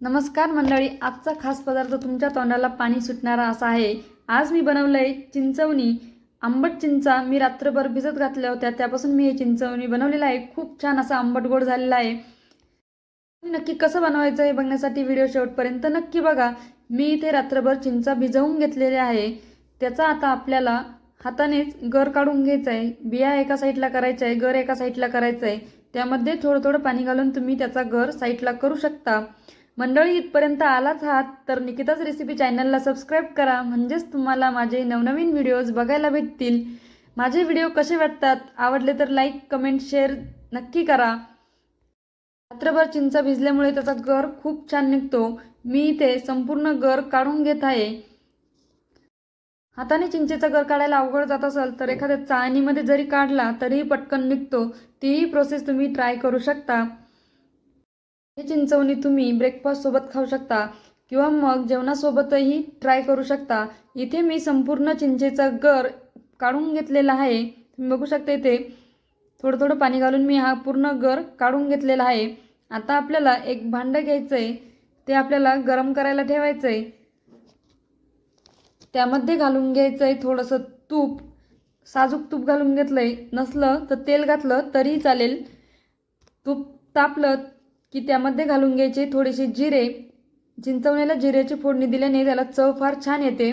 नमस्कार मंडळी आजचा खास पदार्थ तुमच्या तोंडाला पाणी सुटणारा असा आहे. आज मी बनवलं आहे चिंचवणी. आंबट चिंचा मी रात्रभर भिजत घातल्या होत्या त्यापासून मी हे चिंचवणी बनवलेलं आहे. खूप छान असा आंबट गोड झालेला आहे. नक्की कसं बनवायचं हे बघण्यासाठी व्हिडिओ शेवटपर्यंत नक्की बघा. मी इथे रात्रभर चिंचा भिजवून घेतलेले आहे. त्याचा आता आपल्याला हातानेच गर काढून घ्यायचं आहे बिया एका साईडला करायच्या आहे गर एका साईडला करायचं आहे त्यामध्ये थोडं थोडं पाणी घालून तुम्ही त्याचा गर साईडला करू शकता. मंडळी इथपर्यंत आलाच आहात तर निकिताच रेसिपी चॅनलला सबस्क्राईब करा. म्हणजेच तुम्हाला माझे नवनवीन व्हिडिओज बघायला भेटतील. माझे व्हिडिओ कसे वाटतात आवडले तर लाईक कमेंट शेअर नक्की करा. रात्रभर चिंच भिजल्यामुळे त्याचा गर खूप छान निघतो. मी इथे संपूर्ण गर काढून घेत आहे. हाताने चिंचेचा गर काढायला अवघड जात असेल तर एखाद्या चाळणीमध्ये जरी काढला तरीही पटकन निघतो. तीही प्रोसेस तुम्ही ट्राय करू शकता. हे चिंचवणी तुम्ही ब्रेकफास्टसोबत खाऊ शकता किंवा मग जेवणासोबतही ट्राय करू शकता. इथे मी संपूर्ण चिंचेचा गर काढून घेतलेला आहे. तुम्ही बघू शकता इथे थोडं थोडं पाणी घालून मी हा पूर्ण गर काढून घेतलेला आहे. आता आपल्याला एक भांडं घ्यायचं आहे ते आपल्याला गरम करायला ठेवायचं आहे त्यामध्ये घालून घ्यायचं आहे थोडंसं तूप. साजूक तूप घालून घेतलं आहे नसलं तर तेल घातलं तरीही चालेल. तूप तापलं की त्यामध्ये घालून घ्यायचे थोडेसे जिरे. चिंचवण्याला जिऱ्याची फोडणी दिल्याने त्याला चव फार छान येते.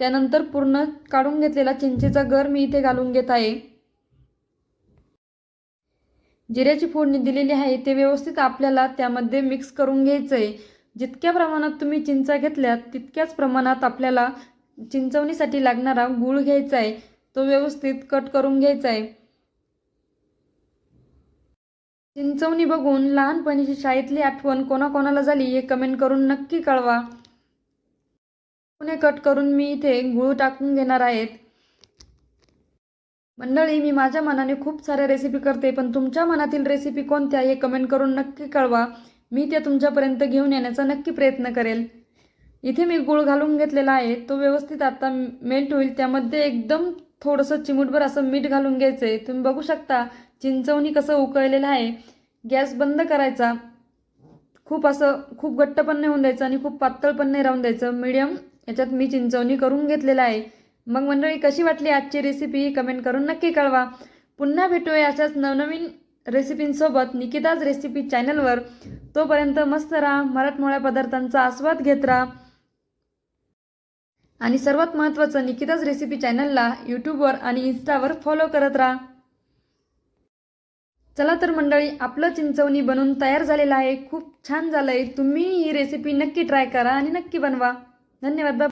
त्यानंतर पूर्ण काढून घेतलेला चिंचेचा गर मी इथे घालून घेत आहे. जिऱ्याची फोडणी दिलेली आहे ते व्यवस्थित आपल्याला त्यामध्ये मिक्स करून घ्यायचं आहे जितक्या प्रमाणात तुम्ही चिंचा घेतल्यात तितक्याच प्रमाणात आपल्याला चिंचवणीसाठी लागणारा गूळ घ्यायचा आहे तो व्यवस्थित कट करून घ्यायचा आहे चिंचवणी बघून लहानपणीची शाळेतली आठवण कोणाकोणाला झाली हे कमेंट करून नक्की कळवा. पुणे कट करून मी इथे गूळ टाकून घेणार आहेत. मंडळी मी माझ्या मनाने खूप साऱ्या रेसिपी करते पण तुमच्या मनातील रेसिपी कोणत्या हे कमेंट करून नक्की कळवा. मी त्या तुमच्यापर्यंत घेऊन येण्याचा नक्की प्रयत्न करेल. इथे मी गूळ घालून घेतलेला आहे. तो व्यवस्थित आता मेल्ट होईल. त्यामध्ये एकदम थोडंसं चिमूटभर असं मीठ घालून घ्यायचं आहे तुम्ही बघू शकता चिंचवणी कसं उकळलेलं आहे. गॅस बंद करायचा. खूप असं खूप घट्ट पण नाही होऊन द्यायचं आणि खूप पातळ पण नाही राहून द्यायचं. मीडियम याच्यात मी चिंचवणी करून घेतलेलं आहे. मग मंडळी कशी वाटली आजची रेसिपी कमेंट करून नक्की कळवा. पुन्हा भेटूया अशाच नवनवीन रेसिपींसोबत निकिताज रेसिपी चॅनलवर तोपर्यंत मस्त राहा मराठमोळ्या पदार्थांचा आस्वाद घेत राहा. आणि सर्वात महत्त्वाचं निकिताज रेसिपी चॅनलला यूट्यूबवर आणि इन्स्टावर फॉलो करत राहा. चला तर मंडळी आपलं चिंचवणी बनून तयार झालेलं आहे. खूप छान झालं आहे तुम्ही ही रेसिपी नक्की ट्राय करा आणि नक्की बनवा. धन्यवाद. बाबा